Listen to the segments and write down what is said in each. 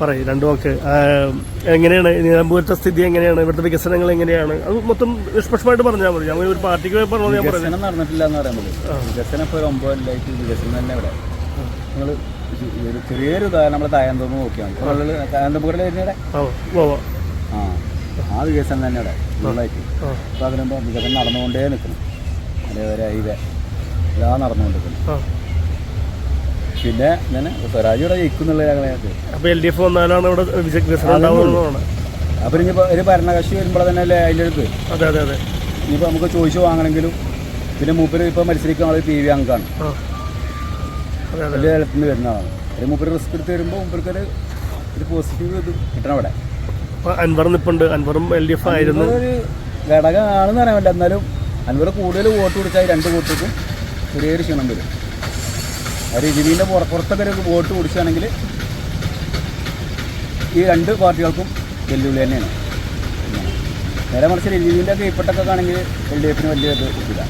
പറയും രണ്ടു വാക്ക്. എങ്ങനെയാണ് നിലമ്പൂരത്തെ സ്ഥിതി എങ്ങനെയാണ്? ഇവിടുത്തെ വികസനങ്ങൾ എങ്ങനെയാണ്? അത് മൊത്തം നിഷ്പക്ഷമായിട്ട് പറഞ്ഞാൽ മതി. ഞാൻ ഒരു പാർട്ടിക്ക് പോയി പറഞ്ഞത് ഞാൻ വികസനം നടന്നിട്ടില്ല എന്ന് പറയാൻ പറ്റും വികസനം ഇപ്പോൾ ഒരു ഒമ്പത് കൊല്ലമായിട്ട് വികസനം തന്നെ ഇവിടെ. നിങ്ങൾ ഒരു ചെറിയൊരു ഉദാഹരണം നമ്മൾ മതി. ഇപ്പോൾ തായന്തോടെ വരുന്നവിടെ ആ ആ വികസനം തന്നെ ഇവിടെ ഫുള്ളായിട്ട് അപ്പോൾ അതിനുമ്പോൾ വികസനം നടന്നുകൊണ്ടേ നിൽക്കണം അതേപോലെ ഹൈവേ എല്ലാം നടന്നുകൊണ്ടിരിക്കണം ആ. പിന്നെ ഇങ്ങനെ സ്വരാജ് ഇവിടെ ജയിക്കുന്നുള്ള ഞങ്ങളെ അപ്പൊ എൽ ഡി എഫ് വന്നാലാണ് ഇവിടെ ഉണ്ടാവുന്നതാണ് അപ്പോൾ ഇനിയിപ്പോൾ ഒരു ഭരണകക്ഷി വരുമ്പോൾ തന്നെ അല്ലേ അതിന്റെ അടുത്ത്? അതെ അതെ അതെ. ഇനിയിപ്പോൾ നമുക്ക് ചോദിച്ചു വാങ്ങണമെങ്കിലും പിന്നെ മൂപ്പര് ഇപ്പോൾ മത്സരിക്കാൻ ടി പി വി അതെ വലിയ തലത്തിൽ നിന്ന് വരുന്ന ഒരു മൂപ്പര് റിസ്ക് എടുത്ത് വരുമ്പോൾ മൂപ്പർക്ക് ഒരു പോസിറ്റീവ് ഇത് കിട്ടണം അവിടെ. അൻവർ നിപ്പുണ്ട്. അൻവറും എൽ ഡി എഫ് ആയിരുന്നു. ഒരു ഘടകമാണെന്ന് പറയാൻ പറ്റില്ല. എന്നാലും അൻവർ കൂടുതൽ വോട്ട് കൊടുത്താൽ രണ്ട് വോട്ടുകൾക്കും ചെറിയൊരു ക്ഷീണം വരും. ആ രജനീന്റെ പുറത്തൊക്കെ ഒരു വോട്ട് കുടിച്ചാണെങ്കിൽ ഈ രണ്ട് പാർട്ടികൾക്കും വെല്ലുവിളി തന്നെയാണ്. നേരെ മറിച്ച് രജീവിന്റെ ഒക്കെ ഇപ്പോഴത്തൊക്കെ ആണെങ്കിൽ എൽ ഡി എഫിന് വലിയ ഇത് കിട്ടില്ല.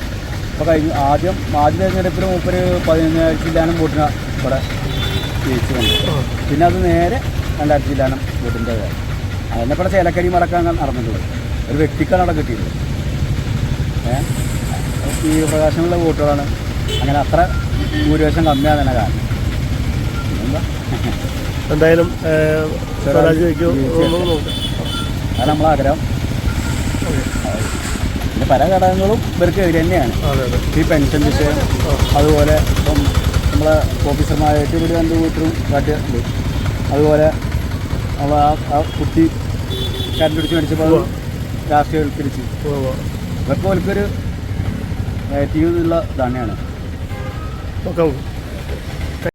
അപ്പോൾ കഴിഞ്ഞു ആദ്യം ആദ്യ തെരഞ്ഞെടുപ്പിൽ മൂപ്പര് പതിനഞ്ച് ജില്ലാനം വോട്ടിന് ഇവിടെ ജയിച്ചു വന്നു പിന്നെ അത് നേരെ രണ്ടായിരത്തി ജില്ലാനം വോട്ടിന്റെ അതിനെ ഇവിടെ ചേലക്കരി മടക്കാൻ നടന്നിട്ടുള്ളത്. ഒരു വ്യക്തിക്കാണ് അവിടെ കിട്ടിയത് ഏഹ് ഈ പ്രകാശങ്ങളുടെ വോട്ടുകളാണ് അങ്ങനെ അത്ര ഭൂരിപക്ഷം കമ്മിയാണ് തന്നെ കാരണം. എന്താ? എന്തായാലും അതാണ് നമ്മളെ ആഗ്രഹം പിന്നെ പല ഘടകങ്ങളും ഇവർക്ക് എതിരെ തന്നെയാണ്. ഈ പെൻഷൻ വിഷയം അതുപോലെ ഇപ്പം നമ്മളെ ഓഫീസർമാരായിട്ട് ഇവർ രണ്ട് വീട്ടിലും കാട്ടിയുണ്ട് അതുപോലെ നമ്മൾ ആ ആ കുട്ടി കരണ്ട് പിടിച്ച് മേടിച്ചപ്പോൾ രാഷ്ട്രീയവൽക്കരിച്ച്. ഇവർക്ക് ഓൽക്കൊരു നെഗറ്റീവ് ഉള്ള തന്നെയാണ് 不够